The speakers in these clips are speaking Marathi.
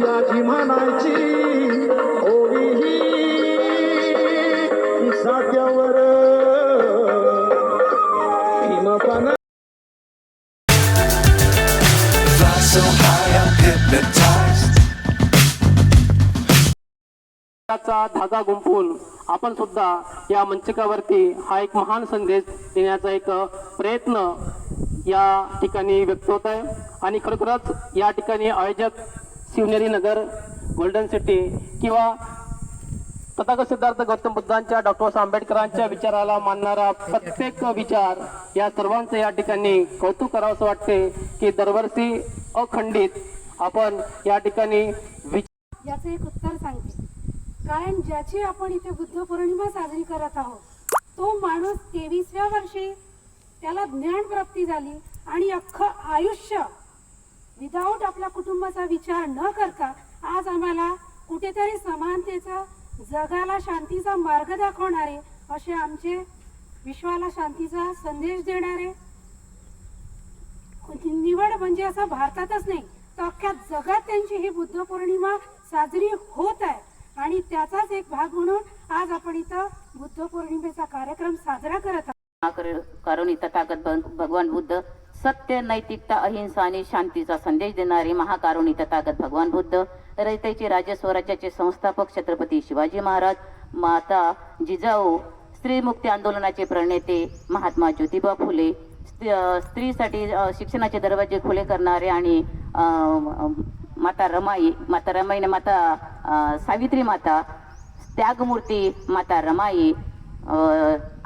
पियाजी म्हणायची ओवी ही सात्यावर भीमपणा so high, I'm hypnotized. चा धागा गुंफून आपण सुद्धा या मंचकावरती हा एक महान संदेश देण्याचा एक प्रयत्न या ठिकाणी व्यक्त होत आहे आणि खरोखरच या ठिकाणी आयोजक शिवनेरी नगर गोल्डन सिटी किंवा तथागत सिद्धार्थ गौतम बुद्धांच्या डॉक्टर आंबेडकरांच्या विचाराला मानणारा प्रत्येक विचार या सर्वांचं या ठिकाणी कौतुक करावं वाटते की दरवर्षी अखंडित आपण या ठिकाणी विचार याचं एक उत्तर सांगते. कारण ज्याची आपण इथे बुद्ध पौर्णिमा साजरी करत आहोत तो माणूस तेवीसव्या वर्षी त्याला ज्ञान प्राप्ती झाली आणि अख्खं आयुष्य विदाऊट आपल्या कुटुंबाचा विचार न करता आज आम्हाला कुठेतरी समानतेचा जगाला शांतीचा मार्ग दाखवणारे असे आमचे विश्वाला शांतीचा संदेश देणारे. निवड म्हणजे असं भारतातच नाही तर अख्ख्या जगात त्यांची ही बुद्ध पौर्णिमा साजरी होत आहे. आणि त्याचाच एक भाग म्हणून आज आपण इथं बुद्ध पौर्णिमेचा कार्यक्रम साजरा करत आहोत. कारण इथं तथागत भगवान बुद्ध सत्य नैतिकता अहिंसा आणि शांतीचा संदेश देणारे महाकारुणी तथागत भगवान बुद्ध रयतेचे राज्य स्वराज्याचे संस्थापक छत्रपती शिवाजी महाराज माता जिजाऊ स्त्रीमुक्ती आंदोलनाचे प्रणेते महात्मा ज्योतिबा फुले स्त्री- स्त्रीसाठी शिक्षणाचे दरवाजे खुले करणारे आणि माता रमाई माता रमाईने माता सावित्री माता त्यागमूर्ती माता रमाई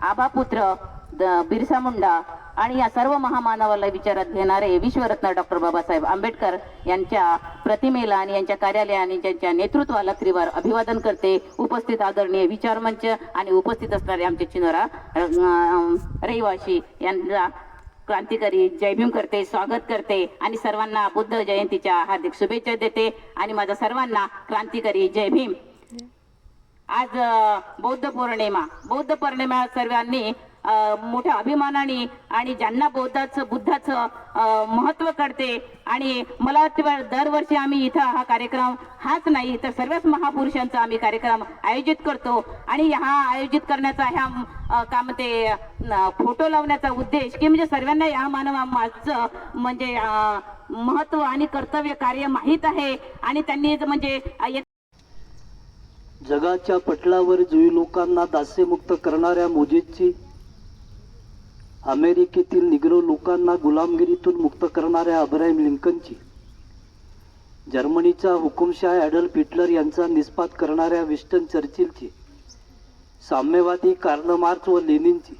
आबापुत्र द- बिरसा मुंडा आणि या सर्व महामानवाला विचारात घेणारे विश्वरत्न डॉक्टर बाबासाहेब आंबेडकर यांच्या प्रतिमेला आणि यांच्या कार्यालय आणि त्यांच्या नेतृत्वाला त्रिवार अभिवादन करते उपस्थित आदरणीय विचार मंच आणि उपस्थित असणारे आमचे चिनोरा रहिवासी यांना क्रांतिकारी जय भीम करते स्वागत करते आणि सर्वांना बुद्ध जयंतीच्या हार्दिक शुभेच्छा देते आणि माझ्या सर्वांना क्रांतिकारी जय भीम आज बौद्ध पौर्णिमा बौद्ध पौर्णिमा सर्वांनी मोठ्या अभिमानाने आणि ज्यांना बौद्धाचं बुद्धाचं महत्त्व कळते आणि मला वाटतं दरवर्षी आम्ही इथं हा कार्यक्रम हाच नाही तर सर्वच महापुरुषांचा आम्ही कार्यक्रम आयोजित करतो आणि हा आयोजित करण्याचा ह्या का म्हणते फोटो लावण्याचा उद्देश की म्हणजे सर्वांना या मानवा माझं म्हणजे महत्त्व आणि कर्तव्य कार्य माहीत आहे आणि त्यांनी म्हणजे जगाच्या पटलावर जुई लोकांना दास्यमुक्त करणाऱ्या मोजेची अमेरिकेतील निग्रो लोकांना गुलामगिरीतून मुक्त करणाऱ्या अब्राहिम लिंकनची. जर्मनीचा हुकुमशाह ॲडल्फ हिटलर यांचा निष्पात करणाऱ्या विस्टन चर्चिलची. साम्यवादी कार्ल मार्क्स व लेनिनची.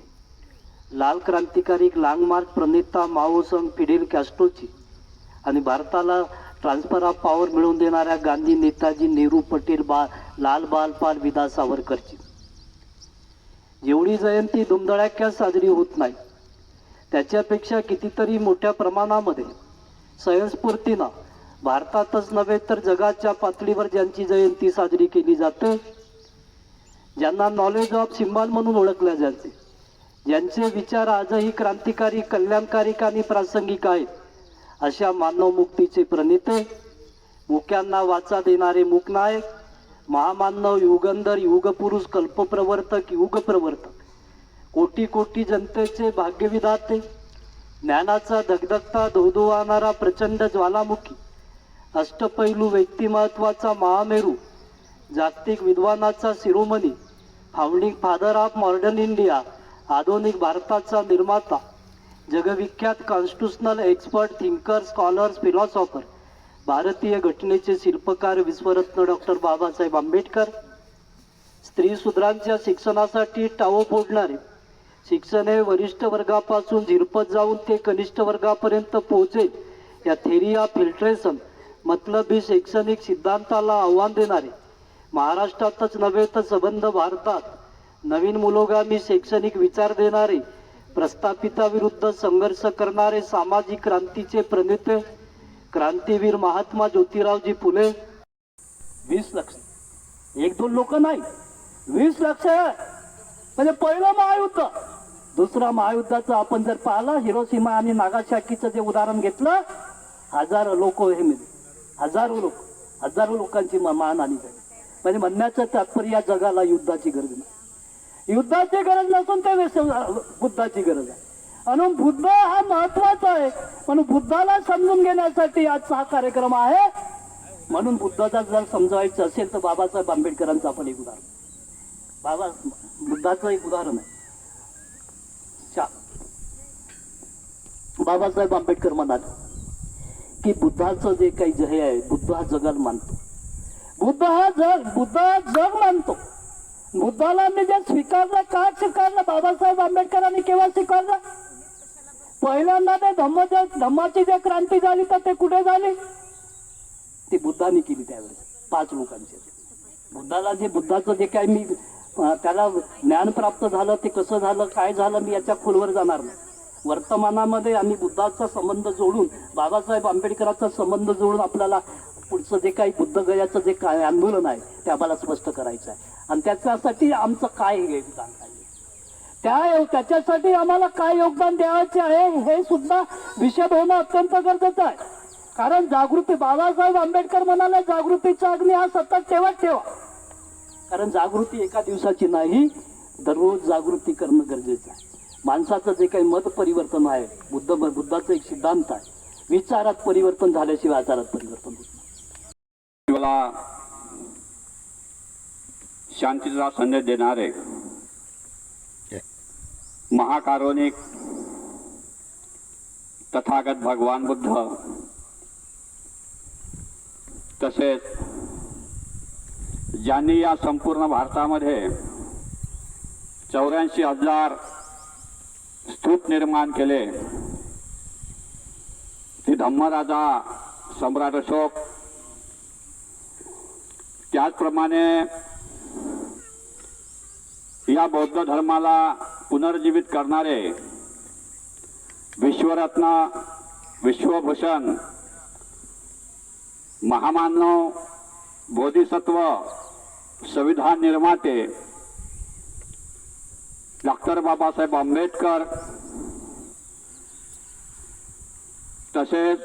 लाल क्रांतिकारी लांग मार्च प्रणेता माओसंग फिडेल कॅस्ट्रोची. आणि भारताला ट्रान्सफर ऑफ पॉवर मिळवून देणाऱ्या गांधी नेताजी नेहरू पटेल बा लाल बाल पाल विदा सावरकरची. जेवढी जयंती धुमधडाक्यात साजरी होत नाही त्याच्यापेक्षा कितीतरी मोठ्या प्रमाणामध्ये स्वयंस्फूर्तीनं भारतातच नव्हे तर जगाच्या पातळीवर ज्यांची जयंती साजरी केली जाते ज्यांना नॉलेज ऑफ सिम्बॉल म्हणून ओळखल्या जाते ज्यांचे विचार आजही क्रांतिकारी कल्याणकारिक आणि प्रासंगिक आहेत अशा मानव मुक्तीचे प्रणेते मुक्यांना वाचा देणारे मुकनायक महामानव युगंधर युगपुरुष कल्पप्रवर्तक युगप्रवर्तक. कोटी कोटी जनतेचे भाग्यविधाते. ज्ञानाचा धगधगता धोधोवाणारा प्रचंड ज्वालामुखी. अष्टपैलू व्यक्तिमत्वाचा महामेरू. जागतिक विद्वानाचा शिरोमणी. Founding father of modern India आधुनिक भारताचा निर्माता. जगविख्यात constitutional expert thinker scholars philosopher. भारतीय घटनेचे शिल्पकार विश्वरत्न डॉक्टर बाबासाहेब आंबेडकर. स्त्री शूद्रांच्या शिक्षणासाठी टावो फोडणारे. शिक्षण हे वरिष्ठ वर्गापासून झिरपत जाऊन ते कनिष्ठ वर्गापर्यंत पोहोचेल या थेरी ऑफ फिल्ट्रेशन मतलबी शैक्षणिक सिद्धांताला आव्हान देणारे. महाराष्ट्रातच नव्हे तर संबंध भारतात. नवीन मुलोगामी शैक्षणिक विचार देणारे प्रस्थापिताविरुद्ध संघर्ष करणारे सामाजिक क्रांतीचे प्रणेते क्रांतीवीर महात्मा ज्योतिरावजी फुले. वीस लक्ष. एक दोन लोक नाही. वीस लक्ष. म्हणजे पहिलं महायुद्ध. दुसरा महायुद्धाचं आपण जर पाहिलं हिरोसीमा आणि नागाशाकीचं जे उदाहरण घेतलं हजारो लोक हे मिळले हजारो लोक हजारो लोकांची म- मानहानी झाली म्हणजे म्हणण्याचं तात्पर्य या जगाला युद्धाची गरज नाही. युद्धाची गरज नसून ते बुद्धाची गरज आहे. म्हणून बुद्ध हा महत्त्वाचा आहे. म्हणून बुद्धाला समजून घेण्यासाठी आजचा हा कार्यक्रम आहे. म्हणून बुद्धाचा जर समजवायचं असेल तर बाबासाहेब आंबेडकरांचं आपण एक उदाहरण. बाबा बुद्धाचं एक उदाहरण आहे. चार बाबासाहेब आंबेडकर म्हणाले की बुद्धाचं जे काही जय आहे बुद्ध हा जगात मानतो. बुद्ध हा जग बुद्ध हा जग मानतो. बुद्धाला मी जे स्वीकारलं का स्वीकारलं? बाबासाहेब आंबेडकरांनी केव्हा स्वीकारलं? पहिल्यांदा ते धम्म धम्माची जे क्रांती झाली तर ते कुठे झाली? ती बुद्धाने केली त्यावेळेस. पाच लोकांची. बुद्धाला जे बुद्धाचं जे काय मी त्याला ज्ञान प्राप्त झालं ते कसं झालं काय झालं मी याच्या खोलवर जाणार नाही. वर्तमानामध्ये आम्ही बुद्धाचा संबंध जोडून बाबासाहेब आंबेडकरांचा संबंध जोडून आपल्याला पुढचं जे काही बुद्धगयाचं जे काय आंदोलन आहे ते आम्हाला स्पष्ट करायचं आहे. आणि त्याच्यासाठी आमचं काय योगदान आहे? त्या त्याच्यासाठी आम्हाला काय योगदान द्यायचे आहे हे सुद्धा विषय होणं अत्यंत गरजेचं आहे. कारण जागृती बाबासाहेब आंबेडकर म्हणाले जागृतीचा अग्नी हा सतत ठेवत ठेवा. कारण जागृती एका दिवसाची नाही दररोज जागृती करणं गरजेचं आहे. माणसाचं जे काही मत परिवर्तन आहे बुद्ध बुद्धाचं एक सिद्धांत आहे विचारात परिवर्तन झाल्याशिवाय आचारात परिवर्तन होत नाही. मला शांतीचा संदेश देणारे महाकारुणिक तथागत भगवान बुद्ध तसेच ज्यांनी या संपूर्ण भारतामध्ये चौऱ्याऐंशी हजार स्तूप निर्माण केले ते धम्मराजा सम्राट अशोक त्याचप्रमाणे या बौद्ध धर्माला पुनर्जीवित करणारे विश्वरत्न विश्वभूषण महामानव बोधिसत्व संविधान निर्माते डॉक्टर बाबासाहेब आंबेडकर तसेच